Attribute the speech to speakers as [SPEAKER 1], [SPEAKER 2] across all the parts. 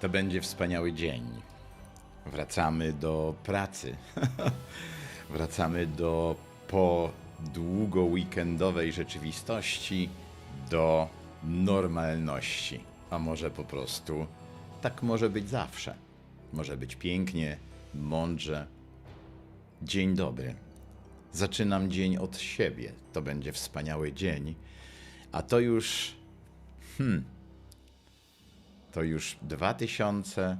[SPEAKER 1] To będzie wspaniały dzień. Wracamy do pracy. Wracamy do po długo weekendowej rzeczywistości do normalności. A może po prostu tak może być zawsze. Może być pięknie, mądrze. Dzień dobry. Zaczynam dzień od siebie. To będzie wspaniały dzień. A to już to już 2000,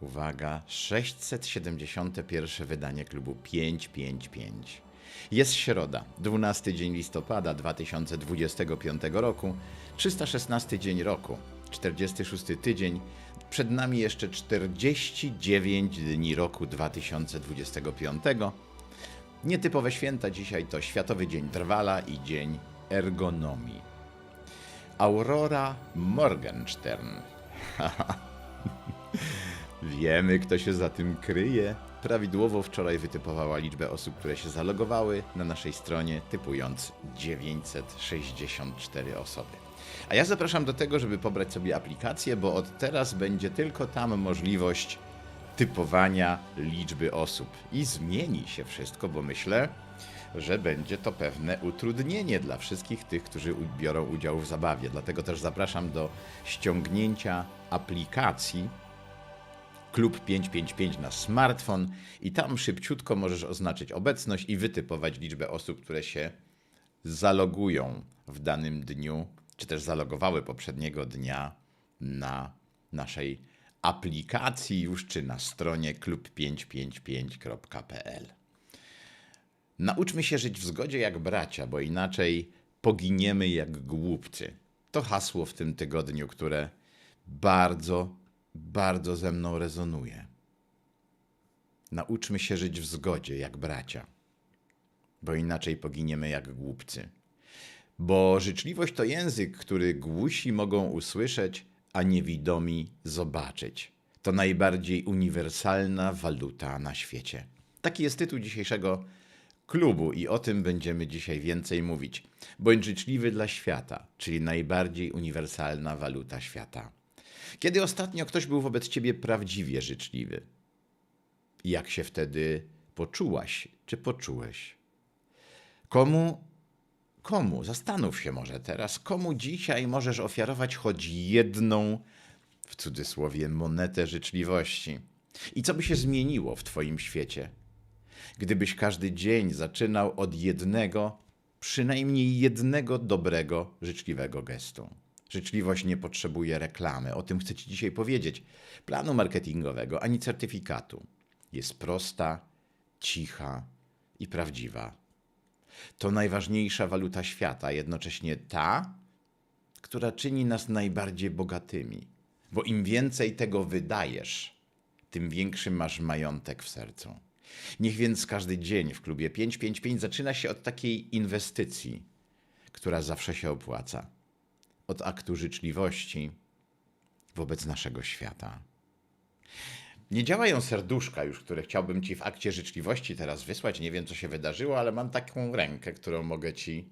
[SPEAKER 1] uwaga, 671 wydanie klubu 555. Jest środa, 12 dzień listopada 2025 roku, 316 dzień roku, 46 tydzień. Przed nami jeszcze 49 dni roku 2025. Nietypowe święta dzisiaj to Światowy Dzień Drwala i Dzień Ergonomii. Aurora Morgenstern. Wiemy, kto się za tym kryje. Prawidłowo wczoraj wytypowała liczbę osób, które się zalogowały na naszej stronie, typując 964 osoby. A ja zapraszam do tego, żeby pobrać sobie aplikację, bo od teraz będzie tylko tam możliwość typowania liczby osób. I zmieni się wszystko, bo myślę, że będzie to pewne utrudnienie dla wszystkich tych, którzy biorą udział w zabawie. Dlatego też zapraszam do ściągnięcia aplikacji Klub 555 na smartfon i tam szybciutko możesz oznaczyć obecność i wytypować liczbę osób, które się zalogują w danym dniu, czy też zalogowały poprzedniego dnia na naszej aplikacji już, czy na stronie klub555.pl. Nauczmy się żyć w zgodzie jak bracia, bo inaczej poginiemy jak głupcy. To hasło w tym tygodniu, które bardzo, bardzo ze mną rezonuje. Nauczmy się żyć w zgodzie jak bracia, bo inaczej poginiemy jak głupcy. Bo życzliwość to język, który głusi mogą usłyszeć, a niewidomi zobaczyć. To najbardziej uniwersalna waluta na świecie. Taki jest tytuł dzisiejszego klubu i o tym będziemy dzisiaj więcej mówić. Bądź życzliwy dla świata, czyli najbardziej uniwersalna waluta świata. Kiedy ostatnio ktoś był wobec ciebie prawdziwie życzliwy? Jak się wtedy poczułaś, czy poczułeś? Komu Komu, zastanów się może teraz, komu dzisiaj możesz ofiarować choć jedną, w cudzysłowie, monetę życzliwości? I co by się zmieniło w Twoim świecie? Gdybyś każdy dzień zaczynał od jednego, przynajmniej jednego dobrego, życzliwego gestu. Życzliwość nie potrzebuje reklamy, o tym chcę Ci dzisiaj powiedzieć. Planu marketingowego ani certyfikatu. Jest prosta, cicha i prawdziwa. To najważniejsza waluta świata, jednocześnie ta, która czyni nas najbardziej bogatymi. Bo im więcej tego wydajesz, tym większy masz majątek w sercu. Niech więc każdy dzień w klubie 555 zaczyna się od takiej inwestycji, która zawsze się opłaca. Od aktu życzliwości wobec naszego świata. Nie działają serduszka już, które chciałbym ci w akcie życzliwości teraz wysłać. Nie wiem, co się wydarzyło, ale mam taką rękę, którą mogę ci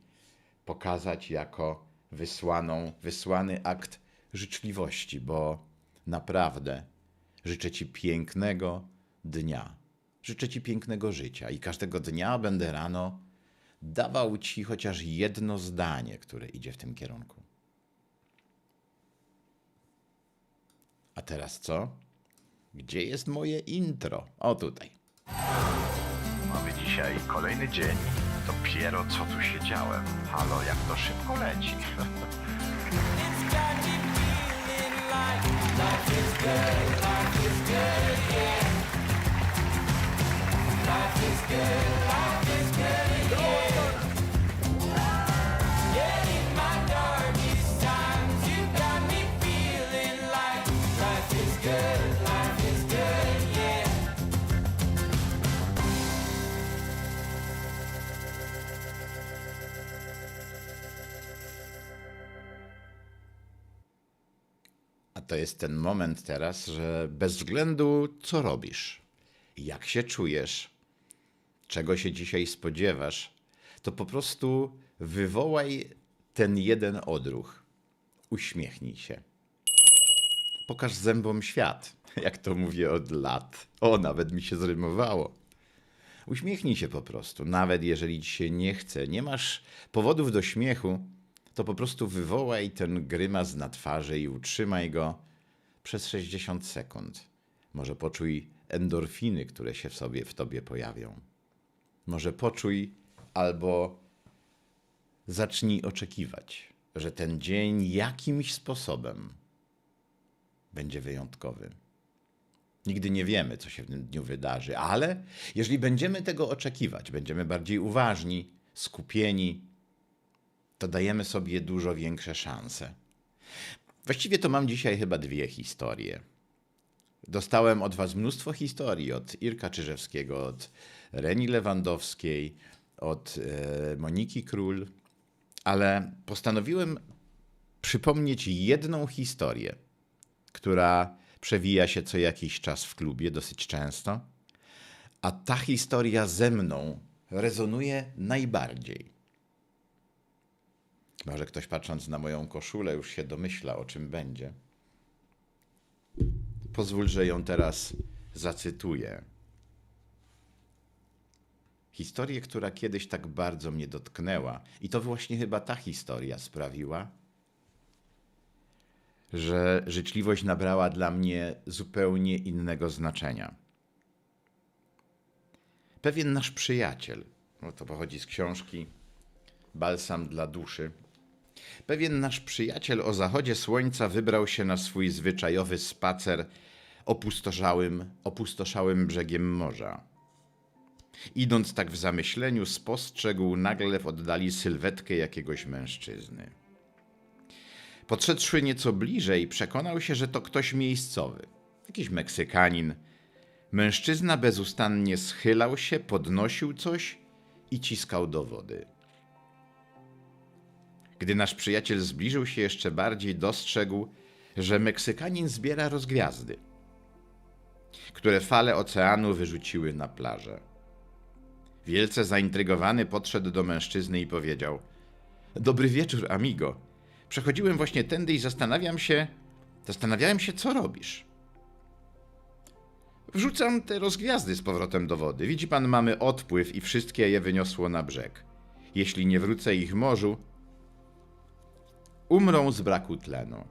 [SPEAKER 1] pokazać jako wysłaną, wysłany akt życzliwości, bo naprawdę życzę ci pięknego dnia. Życzę ci pięknego życia i każdego dnia będę rano dawał ci chociaż jedno zdanie, które idzie w tym kierunku. A teraz co? Gdzie jest moje intro? O tutaj.
[SPEAKER 2] Mamy dzisiaj kolejny dzień. Dopiero co tu siedziałem. Halo, jak to szybko leci.
[SPEAKER 1] A to jest ten moment teraz, że bez względu co robisz, jak się czujesz, czego się dzisiaj spodziewasz, to po prostu wywołaj ten jeden odruch. Uśmiechnij się. Pokaż zębom świat, jak to mówię od lat. O, nawet mi się zrymowało. Uśmiechnij się po prostu, nawet jeżeli ci się nie chce, nie masz powodów do śmiechu, to po prostu wywołaj ten grymas na twarzy i utrzymaj go przez 60 sekund. Może poczuj endorfiny, które się w sobie w tobie pojawią. Może poczuj albo zacznij oczekiwać, że ten dzień jakimś sposobem będzie wyjątkowy. Nigdy nie wiemy, co się w tym dniu wydarzy, ale jeżeli będziemy tego oczekiwać, będziemy bardziej uważni, skupieni, to dajemy sobie dużo większe szanse. Właściwie to mam dzisiaj chyba dwie historie. Dostałem od Was mnóstwo historii od Irka Czyżewskiego, od Reni Lewandowskiej, od e, Moniki Król, ale postanowiłem przypomnieć jedną historię, która przewija się co jakiś czas w klubie, dosyć często, a ta historia ze mną rezonuje najbardziej. Może ktoś patrząc na moją koszulę już się domyśla, o czym będzie. Pozwól, że ją teraz zacytuję. Historię, która kiedyś tak bardzo mnie dotknęła, i to właśnie chyba ta historia sprawiła, że życzliwość nabrała dla mnie zupełnie innego znaczenia. Pewien nasz przyjaciel, no to pochodzi z książki Balsam dla duszy. Pewien nasz przyjaciel o zachodzie słońca wybrał się na swój zwyczajowy spacer opustoszałym, opustoszałym brzegiem morza. Idąc tak w zamyśleniu, spostrzegł nagle w oddali sylwetkę jakiegoś mężczyzny. Podszedłszy nieco bliżej, przekonał się, że to ktoś miejscowy, jakiś Meksykanin. Mężczyzna bezustannie schylał się, podnosił coś i ciskał do wody. Gdy nasz przyjaciel zbliżył się jeszcze bardziej, dostrzegł, że Meksykanin zbiera rozgwiazdy, które fale oceanu wyrzuciły na plażę. Wielce zaintrygowany podszedł do mężczyzny i powiedział: Dobry wieczór, amigo. Przechodziłem właśnie tędy i zastanawiam się, zastanawiałem się, co robisz. Wrzucam te rozgwiazdy z powrotem do wody. Widzi pan, mamy odpływ i wszystkie je wyniosło na brzeg. Jeśli nie wrócę ich morzu, umrą z braku tlenu.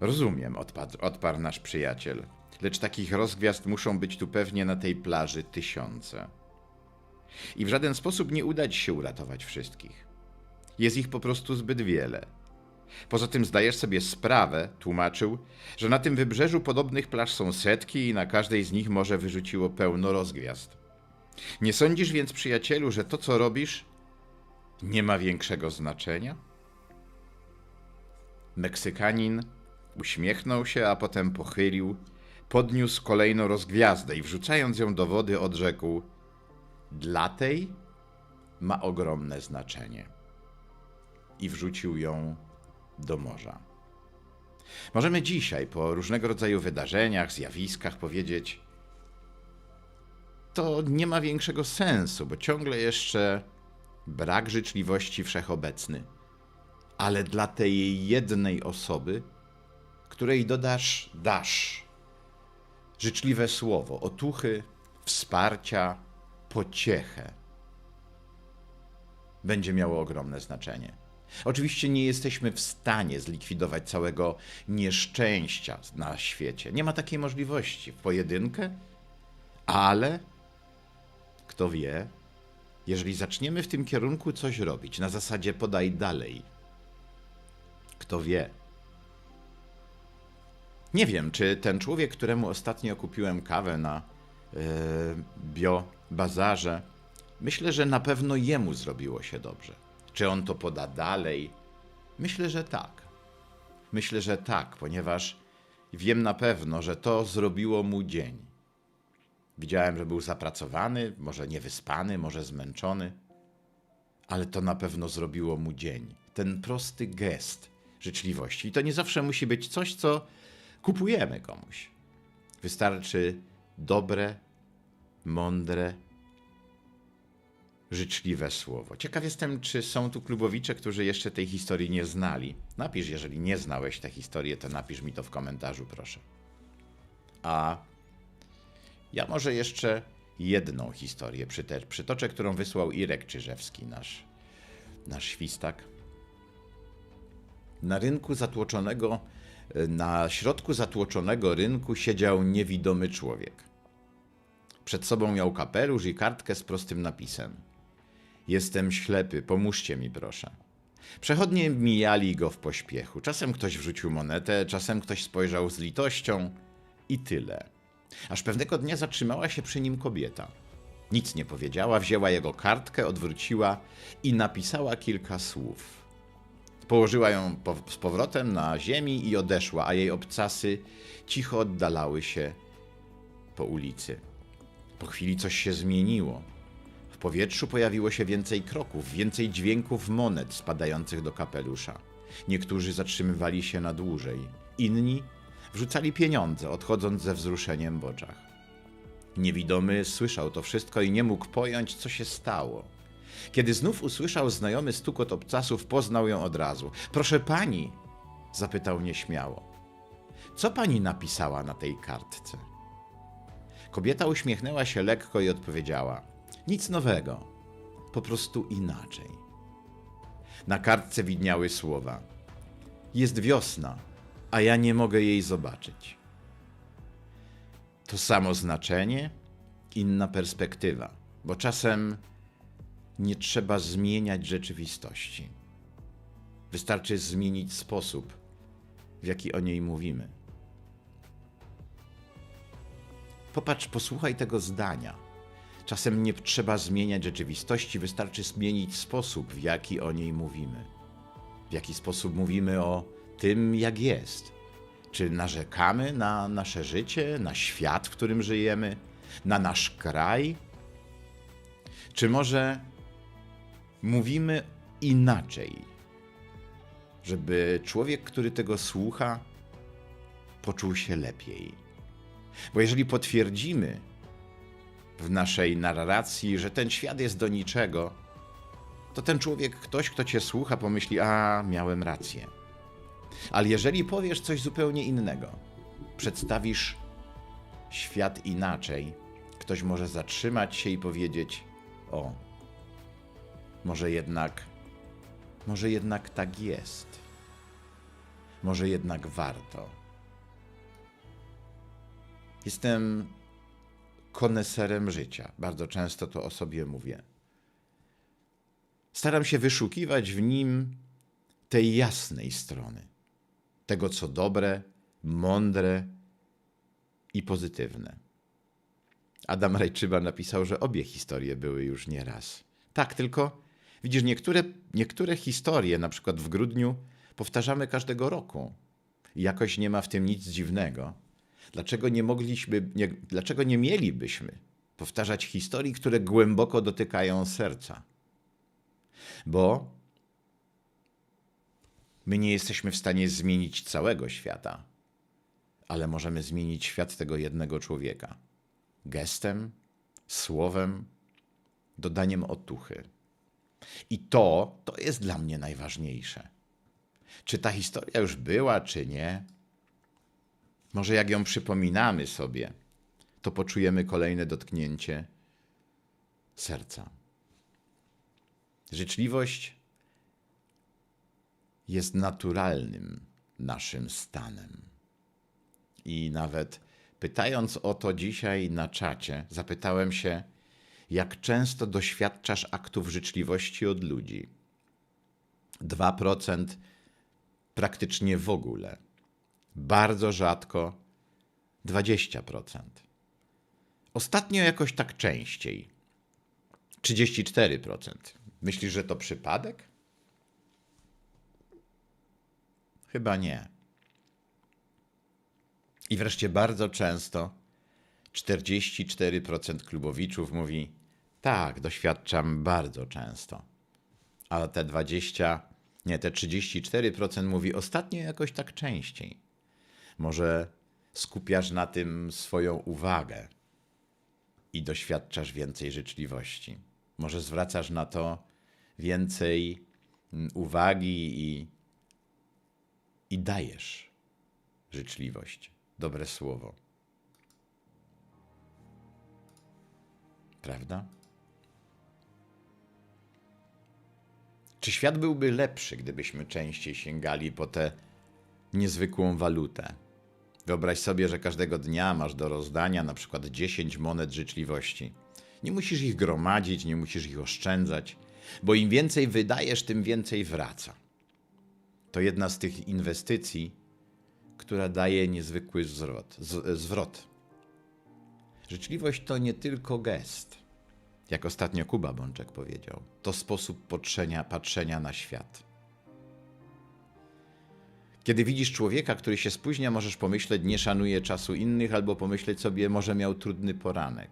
[SPEAKER 1] Rozumiem, odpadł, odparł nasz przyjaciel. Lecz takich rozgwiazd muszą być tu pewnie na tej plaży tysiące. I w żaden sposób nie uda ci się uratować wszystkich. Jest ich po prostu zbyt wiele. Poza tym zdajesz sobie sprawę, tłumaczył, że na tym wybrzeżu podobnych plaż są setki i na każdej z nich morze wyrzuciło pełno rozgwiazd. Nie sądzisz więc, przyjacielu, że to, co robisz, nie ma większego znaczenia? Meksykanin uśmiechnął się, a potem pochylił, podniósł kolejną rozgwiazdę i wrzucając ją do wody odrzekł: Dla tej ma ogromne znaczenie. I wrzucił ją do morza. Możemy dzisiaj, po różnego rodzaju wydarzeniach, zjawiskach, powiedzieć: To nie ma większego sensu, bo ciągle jeszcze brak życzliwości wszechobecny. Ale dla tej jednej osoby, której dodasz, dasz życzliwe słowo, otuchy, wsparcia, pociechę, będzie miało ogromne znaczenie. Oczywiście nie jesteśmy w stanie zlikwidować całego nieszczęścia na świecie. Nie ma takiej możliwości w pojedynkę, ale kto wie, jeżeli zaczniemy w tym kierunku coś robić, na zasadzie podaj dalej, kto wie. Nie wiem, czy ten człowiek, któremu ostatnio kupiłem kawę na yy, biobazarze, myślę, że na pewno jemu zrobiło się dobrze. Czy on to poda dalej? Myślę, że tak. Myślę, że tak, ponieważ wiem na pewno, że to zrobiło mu dzień. Widziałem, że był zapracowany, może niewyspany, może zmęczony, ale to na pewno zrobiło mu dzień. Ten prosty gest życzliwości. I to nie zawsze musi być coś, co kupujemy komuś. Wystarczy dobre, mądre, życzliwe słowo. Ciekaw jestem, czy są tu klubowicze, którzy jeszcze tej historii nie znali. Napisz, jeżeli nie znałeś tę historię, to napisz mi to w komentarzu, proszę. A ja może jeszcze jedną historię przytoczę, którą wysłał Irek Czyżewski, nasz, nasz świstak. Na rynku zatłoczonego, na środku zatłoczonego rynku siedział niewidomy człowiek. Przed sobą miał kapelusz i kartkę z prostym napisem: Jestem ślepy, pomóżcie mi proszę. Przechodnie mijali go w pośpiechu. Czasem ktoś wrzucił monetę, czasem ktoś spojrzał z litością i tyle. Aż pewnego dnia zatrzymała się przy nim kobieta. Nic nie powiedziała, wzięła jego kartkę, odwróciła i napisała kilka słów. Położyła ją po, z powrotem na ziemi i odeszła, a jej obcasy cicho oddalały się po ulicy. Po chwili coś się zmieniło. W powietrzu pojawiło się więcej kroków, więcej dźwięków monet spadających do kapelusza. Niektórzy zatrzymywali się na dłużej, inni wrzucali pieniądze, odchodząc ze wzruszeniem w oczach. Niewidomy słyszał to wszystko i nie mógł pojąć, co się stało. Kiedy znów usłyszał znajomy stukot obcasów, poznał ją od razu. Proszę pani, zapytał nieśmiało. Co pani napisała na tej kartce? Kobieta uśmiechnęła się lekko i odpowiedziała: Nic nowego, po prostu inaczej. Na kartce widniały słowa: Jest wiosna, a ja nie mogę jej zobaczyć. To samo znaczenie, inna perspektywa, bo czasem nie trzeba zmieniać rzeczywistości. Wystarczy zmienić sposób, w jaki o niej mówimy. Popatrz, posłuchaj tego zdania. Czasem nie trzeba zmieniać rzeczywistości, wystarczy zmienić sposób, w jaki o niej mówimy. W jaki sposób mówimy o tym, jak jest. Czy narzekamy na nasze życie, na świat, w którym żyjemy, na nasz kraj? Czy może mówimy inaczej, żeby człowiek, który tego słucha, poczuł się lepiej? Bo jeżeli potwierdzimy w naszej narracji, że ten świat jest do niczego, to ten człowiek, ktoś, kto cię słucha, pomyśli: A, miałem rację. Ale jeżeli powiesz coś zupełnie innego, przedstawisz świat inaczej, ktoś może zatrzymać się i powiedzieć: O, może jednak, może jednak tak jest. Może jednak warto. Jestem koneserem życia. Bardzo często to o sobie mówię. Staram się wyszukiwać w nim tej jasnej strony, tego co dobre, mądre i pozytywne. Adam Rajczyba napisał, że obie historie były już nieraz. Tak, tylko widzisz, niektóre, niektóre historie, na przykład w grudniu, powtarzamy każdego roku. I jakoś nie ma w tym nic dziwnego. Dlaczego nie mogliśmy, nie, dlaczego nie mielibyśmy powtarzać historii, które głęboko dotykają serca? Bo my nie jesteśmy w stanie zmienić całego świata, ale możemy zmienić świat tego jednego człowieka. Gestem, słowem, dodaniem otuchy. I to, to jest dla mnie najważniejsze. Czy ta historia już była, czy nie? Może jak ją przypominamy sobie, to poczujemy kolejne dotknięcie serca. Życzliwość jest naturalnym naszym stanem. I nawet pytając o to dzisiaj na czacie, zapytałem się, jak często doświadczasz aktów życzliwości od ludzi. 2% praktycznie w ogóle. Bardzo rzadko 20%. Ostatnio jakoś tak częściej. 34%. Myślisz, że to przypadek? Chyba nie. I wreszcie bardzo często 44% klubowiczów mówi: Tak, doświadczam bardzo często. A te 20, nie, te 34% mówi ostatnio jakoś tak częściej. Może skupiasz na tym swoją uwagę i doświadczasz więcej życzliwości. Może zwracasz na to więcej mm, uwagi i, i dajesz życzliwość, dobre słowo. Prawda? Czy świat byłby lepszy, gdybyśmy częściej sięgali po tę niezwykłą walutę? Wyobraź sobie, że każdego dnia masz do rozdania na przykład 10 monet życzliwości. Nie musisz ich gromadzić, nie musisz ich oszczędzać, bo im więcej wydajesz, tym więcej wraca. To jedna z tych inwestycji, która daje niezwykły zwrot. Z, zwrot. Życzliwość to nie tylko gest, jak ostatnio Kuba Bączek powiedział. To sposób patrzenia, patrzenia na świat. Kiedy widzisz człowieka, który się spóźnia, możesz pomyśleć, nie szanuje czasu innych, albo pomyśleć sobie, może miał trudny poranek.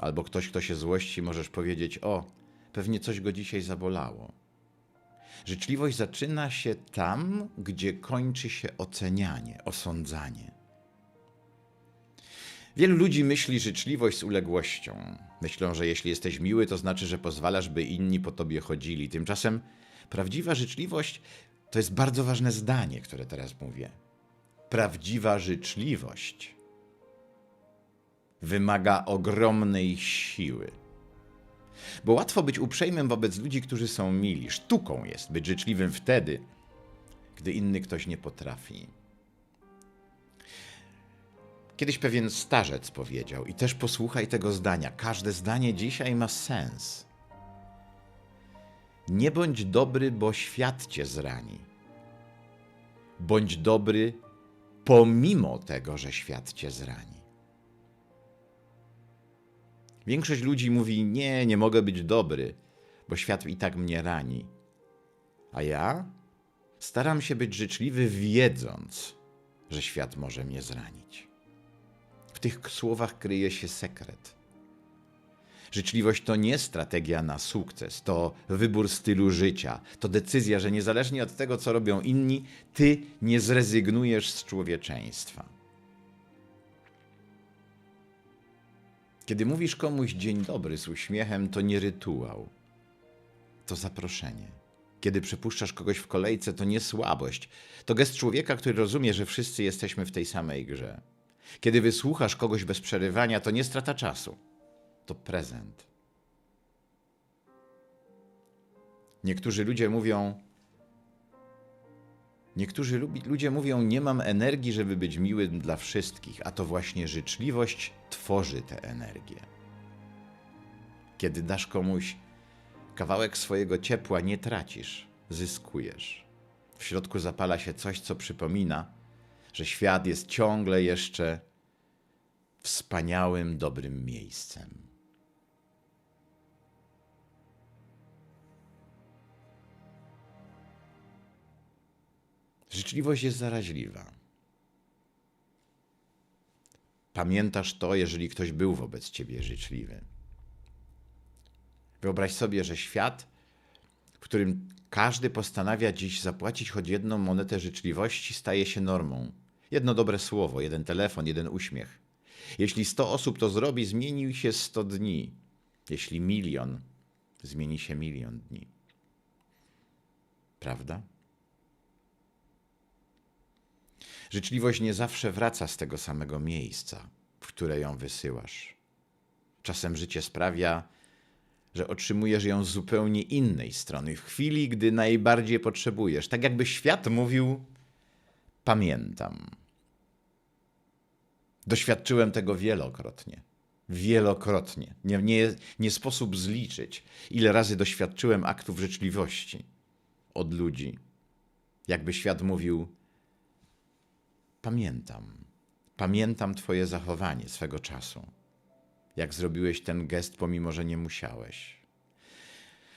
[SPEAKER 1] Albo ktoś, kto się złości, możesz powiedzieć, o, pewnie coś go dzisiaj zabolało. Życzliwość zaczyna się tam, gdzie kończy się ocenianie, osądzanie. Wielu ludzi myśli życzliwość z uległością. Myślą, że jeśli jesteś miły, to znaczy, że pozwalasz, by inni po tobie chodzili. Tymczasem prawdziwa życzliwość to jest bardzo ważne zdanie, które teraz mówię. Prawdziwa życzliwość wymaga ogromnej siły. Bo łatwo być uprzejmym wobec ludzi, którzy są mili. Sztuką jest być życzliwym wtedy, gdy inny ktoś nie potrafi. Kiedyś pewien starzec powiedział, i też posłuchaj tego zdania. Każde zdanie dzisiaj ma sens. Nie bądź dobry, bo świat cię zrani. Bądź dobry pomimo tego, że świat cię zrani. Większość ludzi mówi: Nie, nie mogę być dobry, bo świat i tak mnie rani. A ja staram się być życzliwy, wiedząc, że świat może mnie zranić. W tych słowach kryje się sekret. Życzliwość to nie strategia na sukces, to wybór stylu życia, to decyzja, że niezależnie od tego, co robią inni, ty nie zrezygnujesz z człowieczeństwa. Kiedy mówisz komuś dzień dobry z uśmiechem, to nie rytuał, to zaproszenie. Kiedy przepuszczasz kogoś w kolejce, to nie słabość, to gest człowieka, który rozumie, że wszyscy jesteśmy w tej samej grze. Kiedy wysłuchasz kogoś bez przerywania, to nie strata czasu, to prezent. Niektórzy ludzie mówią, niektórzy ludzie mówią, nie mam energii, żeby być miłym dla wszystkich, a to właśnie życzliwość tworzy tę energię. Kiedy dasz komuś kawałek swojego ciepła, nie tracisz, zyskujesz. W środku zapala się coś, co przypomina, że świat jest ciągle jeszcze wspaniałym, dobrym miejscem. Życzliwość jest zaraźliwa. Pamiętasz to, jeżeli ktoś był wobec ciebie życzliwy. Wyobraź sobie, że świat, w którym każdy postanawia dziś zapłacić choć jedną monetę życzliwości, staje się normą. Jedno dobre słowo, jeden telefon, jeden uśmiech. Jeśli 100 osób to zrobi, zmieni się 100 dni. Jeśli milion, zmieni się milion dni. Prawda? Życzliwość nie zawsze wraca z tego samego miejsca, w które ją wysyłasz. Czasem życie sprawia, że otrzymujesz ją z zupełnie innej strony, w chwili, gdy najbardziej potrzebujesz. Tak jakby świat mówił: Pamiętam. Doświadczyłem tego wielokrotnie. Wielokrotnie. Nie, nie, nie sposób zliczyć, ile razy doświadczyłem aktów życzliwości od ludzi. Jakby świat mówił: Pamiętam. Pamiętam Twoje zachowanie swego czasu. Jak zrobiłeś ten gest, pomimo że nie musiałeś.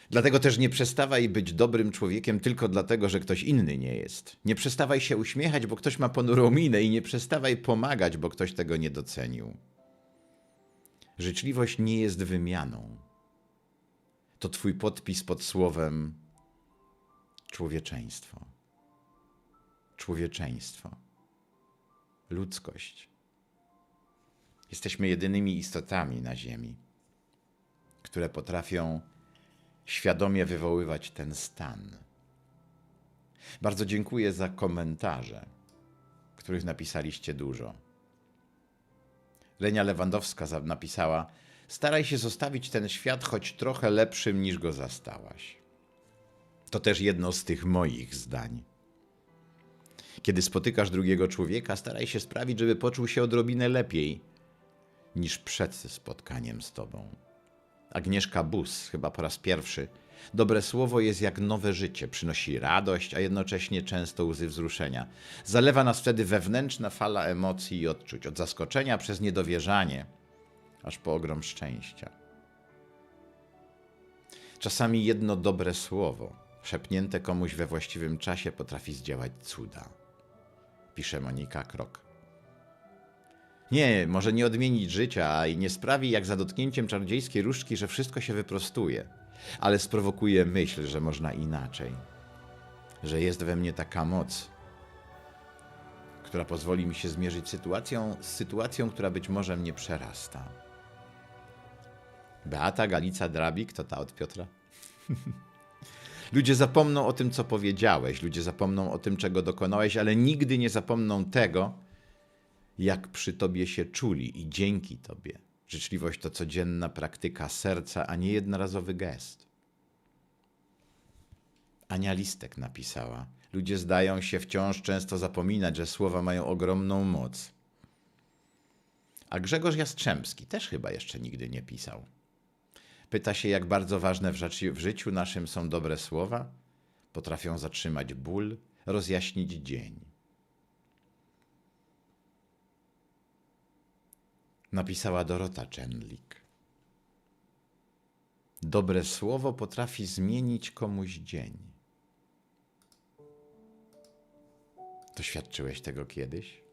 [SPEAKER 1] Dlatego też nie przestawaj być dobrym człowiekiem tylko dlatego, że ktoś inny nie jest. Nie przestawaj się uśmiechać, bo ktoś ma ponurą minę i nie przestawaj pomagać, bo ktoś tego nie docenił. Życzliwość nie jest wymianą. To twój podpis pod słowem człowieczeństwo. Człowieczeństwo. Ludzkość. Jesteśmy jedynymi istotami na Ziemi. które potrafią świadomie wywoływać ten stan. Bardzo dziękuję za komentarze, których napisaliście dużo. Lenia Lewandowska napisała: Staraj się zostawić ten świat choć trochę lepszym niż go zastałaś. To też jedno z tych moich zdań. Kiedy spotykasz drugiego człowieka, staraj się sprawić, żeby poczuł się odrobinę lepiej niż przed spotkaniem z tobą. Agnieszka Bus, chyba po raz pierwszy. Dobre słowo jest jak nowe życie, przynosi radość, a jednocześnie często łzy wzruszenia. Zalewa nas wtedy wewnętrzna fala emocji i odczuć, od zaskoczenia przez niedowierzanie, aż po ogrom szczęścia. Czasami jedno dobre słowo, szepnięte komuś we właściwym czasie, potrafi zdziałać cuda. Pisze Monika Krok. Nie, może nie odmienić życia i nie sprawi jak za dotknięciem czarodziejskiej różdżki, że wszystko się wyprostuje, ale sprowokuje myśl, że można inaczej. Że jest we mnie taka moc, która pozwoli mi się zmierzyć sytuacją, z sytuacją, która być może mnie przerasta. Beata Galica Drabik to ta od Piotra? Ludzie zapomną o tym, co powiedziałeś, ludzie zapomną o tym, czego dokonałeś, ale nigdy nie zapomną tego, jak przy tobie się czuli i dzięki tobie. Życzliwość to codzienna praktyka serca, a nie jednorazowy gest. Ania Listek napisała: Ludzie zdają się wciąż często zapominać, że słowa mają ogromną moc. A Grzegorz Jastrzębski też chyba jeszcze nigdy nie pisał. Pyta się, jak bardzo ważne w, rzeczy, w życiu naszym są dobre słowa. Potrafią zatrzymać ból, rozjaśnić dzień. Napisała Dorota Czenlik. Dobre słowo potrafi zmienić komuś dzień. Doświadczyłeś tego kiedyś?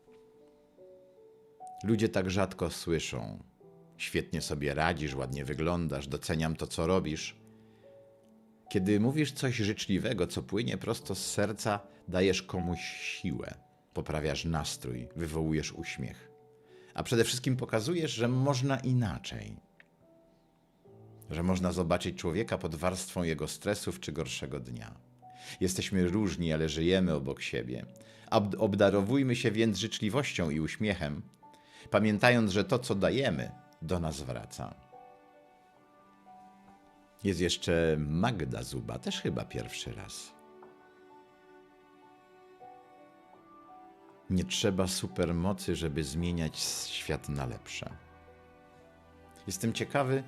[SPEAKER 1] Ludzie tak rzadko słyszą. Świetnie sobie radzisz, ładnie wyglądasz, doceniam to, co robisz. Kiedy mówisz coś życzliwego, co płynie prosto z serca, dajesz komuś siłę, poprawiasz nastrój, wywołujesz uśmiech a przede wszystkim pokazujesz, że można inaczej. Że można zobaczyć człowieka pod warstwą jego stresów czy gorszego dnia. Jesteśmy różni, ale żyjemy obok siebie. Ob- Obdarowujmy się więc życzliwością i uśmiechem, pamiętając, że to, co dajemy, do nas wraca. Jest jeszcze Magda Zuba, też chyba pierwszy raz. Nie trzeba supermocy, żeby zmieniać świat na lepsze. Jestem ciekawy,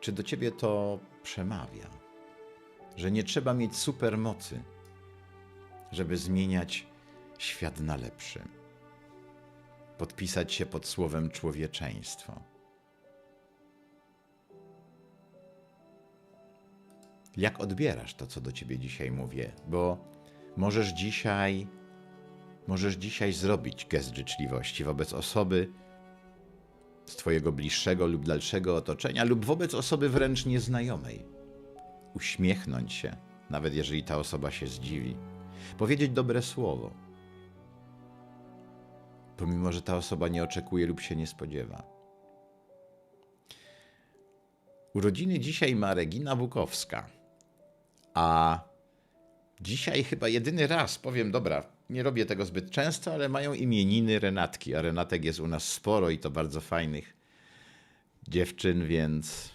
[SPEAKER 1] czy do ciebie to przemawia, że nie trzeba mieć supermocy, żeby zmieniać świat na lepszy. Podpisać się pod słowem człowieczeństwo. Jak odbierasz to, co do ciebie dzisiaj mówię? Bo możesz dzisiaj możesz dzisiaj zrobić gest życzliwości wobec osoby z Twojego bliższego lub dalszego otoczenia, lub wobec osoby wręcz nieznajomej. Uśmiechnąć się, nawet jeżeli ta osoba się zdziwi. Powiedzieć dobre słowo, pomimo że ta osoba nie oczekuje lub się nie spodziewa. Urodziny dzisiaj ma Regina Bukowska, a dzisiaj chyba jedyny raz powiem, dobra, nie robię tego zbyt często, ale mają imieniny Renatki, a Renatek jest u nas sporo i to bardzo fajnych dziewczyn, więc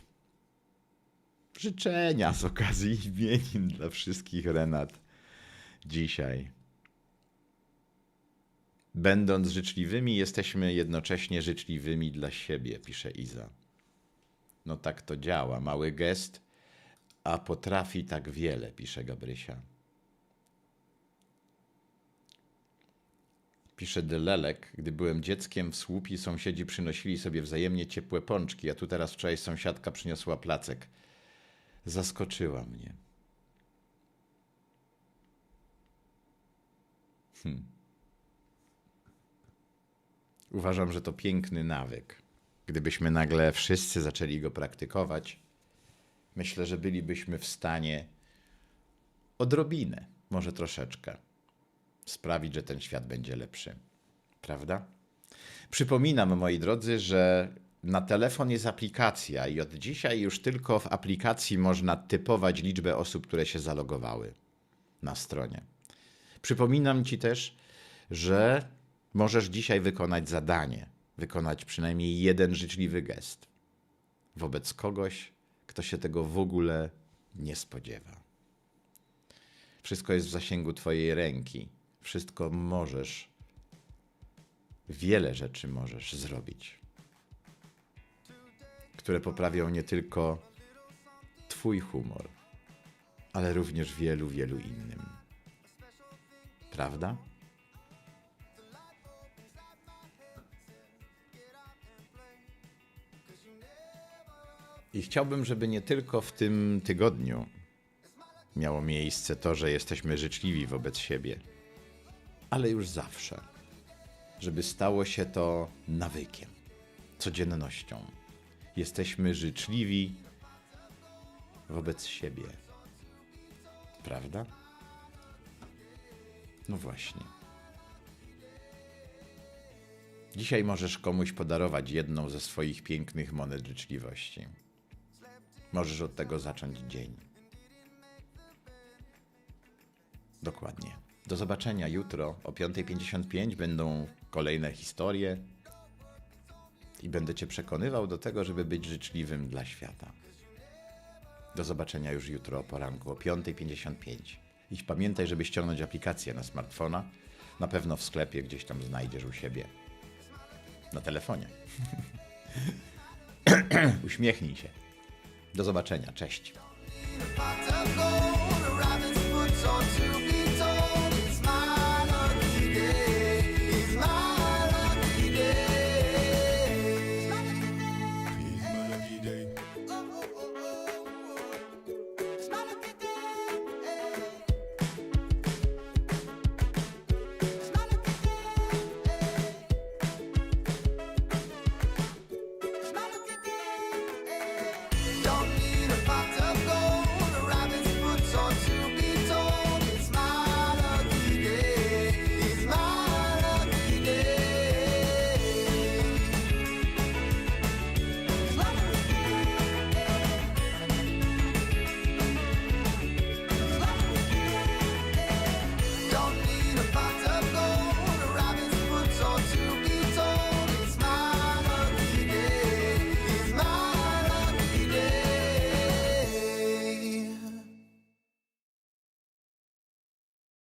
[SPEAKER 1] życzenia z okazji imienin dla wszystkich Renat dzisiaj. Będąc życzliwymi, jesteśmy jednocześnie życzliwymi dla siebie, pisze Iza. No tak to działa. Mały gest, a potrafi tak wiele, pisze Gabrysia. Pisze Dylelek, gdy byłem dzieckiem w słupi, sąsiedzi przynosili sobie wzajemnie ciepłe pączki, a tu teraz wczoraj sąsiadka przyniosła placek. Zaskoczyła mnie. Hmm. Uważam, że to piękny nawyk. Gdybyśmy nagle wszyscy zaczęli go praktykować, myślę, że bylibyśmy w stanie odrobinę, może troszeczkę, sprawić, że ten świat będzie lepszy. Prawda? Przypominam, moi drodzy, że na telefon jest aplikacja i od dzisiaj już tylko w aplikacji można typować liczbę osób, które się zalogowały na stronie. Przypominam ci też, że możesz dzisiaj wykonać zadanie, wykonać przynajmniej jeden życzliwy gest wobec kogoś, kto się tego w ogóle nie spodziewa. Wszystko jest w zasięgu Twojej ręki. Wszystko możesz, wiele rzeczy możesz zrobić, które poprawią nie tylko Twój humor, ale również wielu, wielu innym. Prawda? I chciałbym, żeby nie tylko w tym tygodniu miało miejsce to, że jesteśmy życzliwi wobec siebie, ale już zawsze. Żeby stało się to nawykiem, codziennością. Jesteśmy życzliwi wobec siebie. Prawda? No właśnie. Dzisiaj możesz komuś podarować jedną ze swoich pięknych monet życzliwości. Możesz od tego zacząć dzień. Dokładnie. Do zobaczenia jutro o 5.55 będą kolejne historie i będę Cię przekonywał do tego, żeby być życzliwym dla świata. Do zobaczenia już jutro o poranku o 5.55. I pamiętaj, żeby ściągnąć aplikację na smartfona. Na pewno w sklepie gdzieś tam znajdziesz u siebie. Na telefonie. Uśmiechnij się. Do zobaczenia. Cześć.